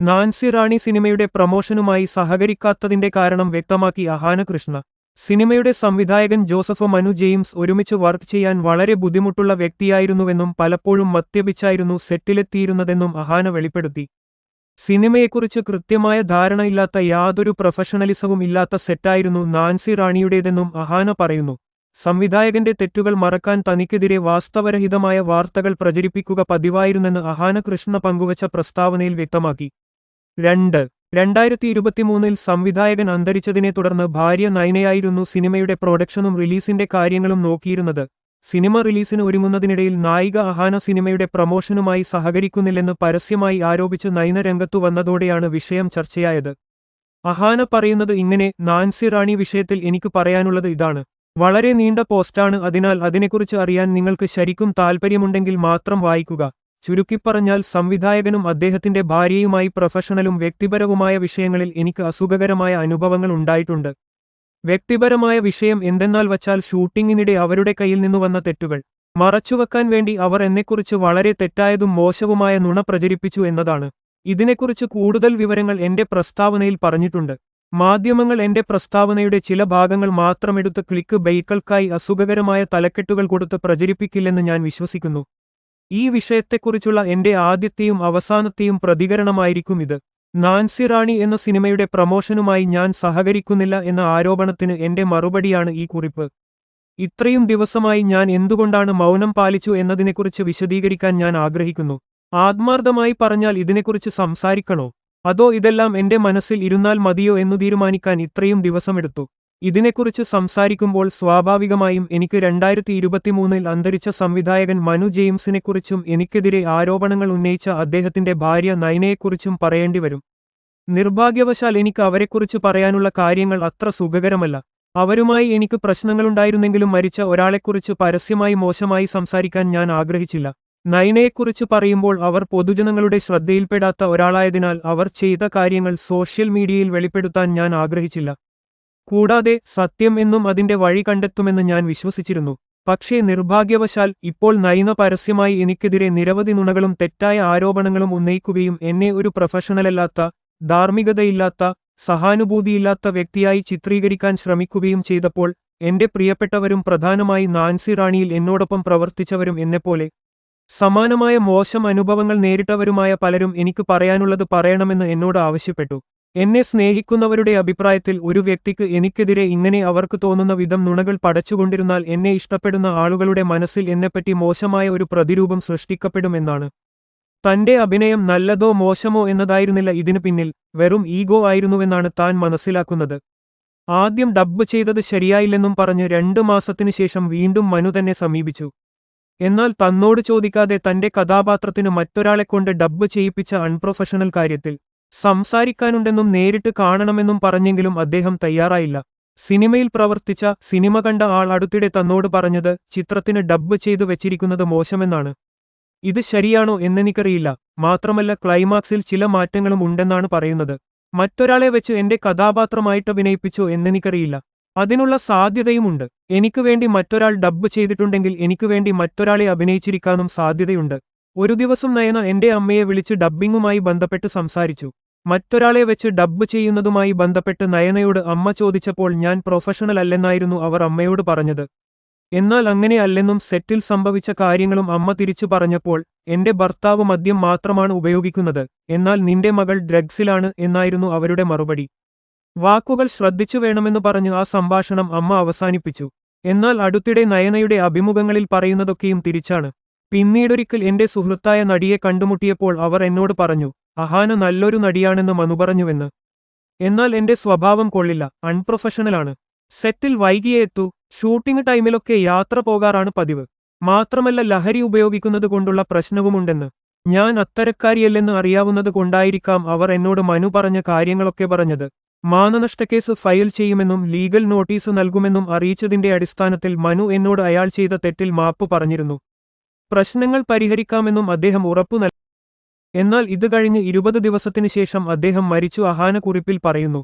Nancy റാണി സിനിമയുടെ പ്രമോഷനുമായി സഹകരിക്കാത്തതിന്റെ കാരണം വ്യക്തമാക്കി അഹാന കൃഷ്ണ സിനിമയുടെ സംവിധായകൻ ജോസഫ് മനു ജെയിംസ് ഒരുമിച്ച് വർക്ക് ചെയ്യാൻ വളരെ ബുദ്ധിമുട്ടുള്ള വ്യക്തിയായിരുന്നുവെന്നും പലപ്പോഴും മദ്യപിച്ചായിരുന്നു സെറ്റിലെത്തിയിരുന്നതെന്നും അഹാന വെളിപ്പെടുത്തി. സിനിമയെക്കുറിച്ച് കൃത്യമായ ധാരണയില്ലാത്ത യാതൊരു പ്രൊഫഷണലിസവും ഇല്ലാത്ത സെറ്റായിരുന്നു നാൻസി റാണിയുടേതെന്നും അഹാന പറയുന്നു. സംവിധായകന്റെ തെറ്റുകൾ മറക്കാൻ തനിക്കെതിരെ വാസ്തവരഹിതമായ വാർത്തകൾ പ്രചരിപ്പിക്കുക പതിവായിരുന്നെന്ന് അഹാന കൃഷ്ണ പങ്കുവച്ച പ്രസ്താവനയിൽ വ്യക്തമാക്കി. രണ്ട്. രണ്ടായിരത്തി ഇരുപത്തിമൂന്നിൽ സംവിധായകൻ അന്തരിച്ചതിനെ തുടർന്ന് ഭാര്യ നയനയായിരുന്നു സിനിമയുടെ പ്രൊഡക്ഷനും റിലീസിന്റെ കാര്യങ്ങളും നോക്കിയിരുന്നത്. സിനിമ റിലീസിന് ഒരുങ്ങുന്നതിനിടയിൽ നായിക അഹാന സിനിമയുടെ പ്രമോഷനുമായി സഹകരിക്കുന്നില്ലെന്ന് പരസ്യമായി ആരോപിച്ച് നയന രംഗത്തു വന്നതോടെയാണ് വിഷയം ചർച്ചയായത്. അഹാന പറയുന്നത് ഇങ്ങനെ നാൻസി റാണി വിഷയത്തിൽ എനിക്ക് പറയാനുള്ളത് ഇതാണ്. വളരെ നീണ്ട പോസ്റ്റാണ് അതിനാൽ അതിനെക്കുറിച്ച് അറിയാൻ നിങ്ങൾക്ക് ശരിക്കും താൽപ്പര്യമുണ്ടെങ്കിൽ മാത്രം വായിക്കുക. ചുരുക്കിപ്പറഞ്ഞാൽ സംവിധായകനും അദ്ദേഹത്തിന്റെ ഭാര്യയുമായി പ്രൊഫഷണലും വ്യക്തിപരവുമായ വിഷയങ്ങളിൽ എനിക്ക് അസുഖകരമായ അനുഭവങ്ങൾ ഉണ്ടായിട്ടുണ്ട്. വ്യക്തിപരമായ വിഷയം എന്തെന്നാൽ വച്ചാൽ ഷൂട്ടിങ്ങിനിടെ അവരുടെ കയ്യിൽ നിന്നു വന്ന തെറ്റുകൾ. മറച്ചുവെക്കാൻ വേണ്ടി അവർ എന്നെക്കുറിച്ച് വളരെ തെറ്റായതും മോശവുമായ നുണ പ്രചരിപ്പിച്ചു എന്നതാണ്. ഇതിനെക്കുറിച്ച് കൂടുതൽ വിവരങ്ങൾ എന്റെ പ്രസ്താവനയിൽ പറഞ്ഞിട്ടുണ്ട്. മാധ്യമങ്ങൾ എന്റെ പ്രസ്താവനയുടെ ചില ഭാഗങ്ങൾ മാത്രമെടുത്ത് ക്ലിക്ക് ബൈക്കൾക്കായി അസുഖകരമായ തലക്കെട്ടുകൾ കൊടുത്ത് പ്രചരിപ്പിക്കില്ലെന്ന് ഞാൻ വിശ്വസിക്കുന്നു. ഈ വിഷയത്തെക്കുറിച്ചുള്ള എന്റെ ആദ്യത്തെയും അവസാനത്തെയും പ്രതികരണമായിരിക്കും ഇത്. നാൻസി റാണി എന്ന സിനിമയുടെ പ്രമോഷനുമായി ഞാൻ സഹകരിക്കുന്നില്ല എന്ന ആരോപണത്തിന് എന്റെ മറുപടിയാണ് ഈ കുറിപ്പ്. ഇത്രയും ദിവസമായി ഞാൻ എന്തുകൊണ്ടാണ് മൗനം പാലിച്ചു എന്നതിനെക്കുറിച്ച് വിശദീകരിക്കാൻ ഞാൻ ആഗ്രഹിക്കുന്നു. ആത്മാർത്ഥമായി പറഞ്ഞാൽ ഇതിനെക്കുറിച്ച് സംസാരിക്കണോ? അതോ ഇതെല്ലാം എന്റെ മനസ്സിൽ ഇരുന്നാൽ മതിയോ എന്നു തീരുമാനിക്കാൻ ഇത്രയും ദിവസമെടുത്തു? ഇതിനെക്കുറിച്ച് സംസാരിക്കുമ്പോൾ സ്വാഭാവികമായും എനിക്ക് രണ്ടായിരത്തി ഇരുപത്തിമൂന്നിൽ അന്തരിച്ച സംവിധായകൻ മനു ജെയിംസിനെക്കുറിച്ചും എനിക്കെതിരെ ആരോപണങ്ങൾ ഉന്നയിച്ച അദ്ദേഹത്തിന്റെ ഭാര്യ നയനയെക്കുറിച്ചും പറയേണ്ടി വരും നിർഭാഗ്യവശാൽ എനിക്ക് അവരെക്കുറിച്ച് പറയാനുള്ള കാര്യങ്ങൾ അത്ര സുഖകരമല്ല. അവരുമായി എനിക്ക് പ്രശ്നങ്ങളുണ്ടായിരുന്നെങ്കിലും മരിച്ച ഒരാളെക്കുറിച്ച് പരസ്യമായി മോശമായി സംസാരിക്കാൻ ഞാൻ ആഗ്രഹിച്ചില്ല. നയനയെക്കുറിച്ച് പറയുമ്പോൾ അവർ പൊതുജനങ്ങളുടെ ശ്രദ്ധയിൽപ്പെടാത്ത ഒരാളായതിനാൽ അവർ ചെയ്ത കാര്യങ്ങൾ സോഷ്യൽ മീഡിയയിൽ വെളിപ്പെടുത്താൻ ഞാൻ ആഗ്രഹിച്ചില്ല. കൂടാതെ സത്യം എന്നും അതിന്റെ വഴി കണ്ടെത്തുമെന്ന് ഞാൻ വിശ്വസിച്ചിരുന്നു. പക്ഷേ നിർഭാഗ്യവശാൽ ഇപ്പോൾ നയന പരസ്യമായി എനിക്കെതിരെ നിരവധി നുണകളും തെറ്റായ ആരോപണങ്ങളും ഉന്നയിക്കുകയും എന്നെ ഒരു പ്രൊഫഷണലല്ലാത്ത ധാർമ്മികതയില്ലാത്ത സഹാനുഭൂതിയില്ലാത്ത വ്യക്തിയായി ചിത്രീകരിക്കാൻ ശ്രമിക്കുകയും ചെയ്തപ്പോൾ എന്റെ പ്രിയപ്പെട്ടവരും പ്രധാനമായി നാൻസി റാണിയിൽ എന്നോടൊപ്പം പ്രവർത്തിച്ചവരും എന്നെപ്പോലെ. സമാനമായ മോശം അനുഭവങ്ങൾ നേരിട്ടവരുമായ പലരും എനിക്ക് പറയാനുള്ളത് പറയണമെന്ന് എന്നോട് ആവശ്യപ്പെട്ടു. എന്നെ സ്നേഹിക്കുന്നവരുടെ അഭിപ്രായത്തിൽ ഒരു വ്യക്തിക്ക് എനിക്കെതിരെ ഇങ്ങനെ അവർക്ക് തോന്നുന്ന വിധം നുണകൾ പടച്ചുകൊണ്ടിരുന്നാൽ എന്നെ ഇഷ്ടപ്പെടുന്ന ആളുകളുടെ മനസ്സിൽ എന്നെപ്പറ്റി മോശമായ ഒരു പ്രതിരൂപം സൃഷ്ടിക്കപ്പെടുമെന്നാണ്. തന്റെ അഭിനയം നല്ലതോ മോശമോ എന്നതായിരുന്നില്ല ഇതിനു പിന്നിൽ വെറും ഈഗോ ആയിരുന്നുവെന്നാണ് താൻ മനസ്സിലാക്കുന്നത്. ആദ്യം ഡബ്ബ് ചെയ്തത് ശരിയായില്ലെന്നും പറഞ്ഞ് രണ്ടു മാസത്തിനു ശേഷം വീണ്ടും മനു തന്നെ സമീപിച്ചു. എന്നാൽ തന്നോട് ചോദിക്കാതെ തന്റെ കഥാപാത്രത്തിന് മറ്റൊരാളെക്കൊണ്ട് ഡബ്ബ് ചെയ്യിപ്പിച്ച അൺപ്രൊഫഷണൽ കാര്യത്തിൽ സംസാരിക്കാനുണ്ടെന്നും നേരിട്ട് കാണണമെന്നും പറഞ്ഞെങ്കിലും അദ്ദേഹം തയ്യാറായില്ല. സിനിമയിൽ പ്രവർത്തിച്ച സിനിമ കണ്ട ആൾ അടുത്തിടെ തന്നോട് പറഞ്ഞത് ചിത്രത്തിന് ഡബ്ബ് ചെയ്തു വെച്ചിരിക്കുന്നത് മോശമെന്നാണ്. ഇത് ശരിയാണോ എന്നെനിക്കറിയില്ല. മാത്രമല്ല ക്ലൈമാക്സിൽ ചില മാറ്റങ്ങളും ഉണ്ടെന്നാണ് പറയുന്നത്. മറ്റൊരാളെ വെച്ച് എന്റെ കഥാപാത്രമായിട്ട് അഭിനയിപ്പിച്ചോ എന്നെനിക്കറിയില്ല. അതിനുള്ള സാധ്യതയുമുണ്ട്. എനിക്ക് വേണ്ടി മറ്റൊരാൾ ഡബ്ബ് ചെയ്തിട്ടുണ്ടെങ്കിൽ എനിക്ക് വേണ്ടി മറ്റൊരാളെ അഭിനയിച്ചിരിക്കാനും സാധ്യതയുണ്ട്. ഒരു ദിവസം നയന എന്റെ അമ്മയെ വിളിച്ച് ഡബ്ബിങ്ങുമായി ബന്ധപ്പെട്ട് സംസാരിച്ചു. മറ്റൊരാളെ വെച്ച് ഡബ്ബ് ചെയ്യുന്നതുമായി ബന്ധപ്പെട്ട് നയനയോട് അമ്മ ചോദിച്ചപ്പോൾ ഞാൻ പ്രൊഫഷണൽ അല്ലെന്നായിരുന്നു അവർ അമ്മയോട് പറഞ്ഞത്. എന്നാൽ അങ്ങനെ അല്ലെന്നും സെറ്റിൽ സംഭവിച്ച കാര്യങ്ങളും അമ്മ തിരിച്ചു പറഞ്ഞപ്പോൾ എന്റെ ഭർത്താവ് മദ്യം മാത്രമാണ് ഉപയോഗിക്കുന്നത് എന്നാൽ നിന്റെ മകൾ ഡ്രഗ്സിലാണ് എന്നായിരുന്നു അവരുടെ മറുപടി. വാക്കുകൾ ശ്രദ്ധിച്ചു വേണമെന്ന് പറഞ്ഞ് ആ സംഭാഷണം അമ്മ അവസാനിപ്പിച്ചു. എന്നാൽ അടുത്തിടെ നയനയുടെ അഭിമുഖങ്ങളിൽ പറയുന്നതൊക്കെയും തിരിച്ചാണ്. പിന്നീടൊരിക്കൽ എന്റെ സുഹൃത്തായ നടിയെ കണ്ടുമുട്ടിയപ്പോൾ അവർ എന്നോട് പറഞ്ഞു അഹാന നല്ലൊരു നടിയാണെന്ന് മനു പറഞ്ഞുവെന്ന്. എന്നാൽ എന്റെ സ്വഭാവം കൊള്ളില്ല അൺപ്രൊഫഷണലാണ് സെറ്റിൽ വൈകിയേ എത്തൂ ഷൂട്ടിംഗ് ടൈമിലൊക്കെ യാത്ര പോകാറാണ് പതിവ്. മാത്രമല്ല ലഹരി ഉപയോഗിക്കുന്നത് കൊണ്ടുള്ള പ്രശ്നവുമുണ്ടെന്ന്. ഞാൻ അത്തരക്കാരിയല്ലെന്ന് അറിയാവുന്നത് കൊണ്ടായിരിക്കാം അവർ എന്നോട് മനു പറഞ്ഞ കാര്യങ്ങളൊക്കെ പറഞ്ഞത്. മാനനഷ്ടക്കേസ് ഫയൽ ചെയ്യുമെന്നും ലീഗൽ നോട്ടീസ് നൽകുമെന്നും അറിയിച്ചതിന്റെ അടിസ്ഥാനത്തിൽ മനു എന്നോട് അയാൾ ചെയ്ത തെറ്റിൽ മാപ്പ് പറഞ്ഞിരുന്നു. പ്രശ്നങ്ങൾ പരിഹരിക്കാമെന്നും അദ്ദേഹം ഉറപ്പു നൽകി. എന്നാൽ ഇത് കഴിഞ്ഞ് ഇരുപത് ദിവസത്തിനു ശേഷം അദ്ദേഹം മരിച്ചു അഹാന കുറിപ്പിൽ പറയുന്നു.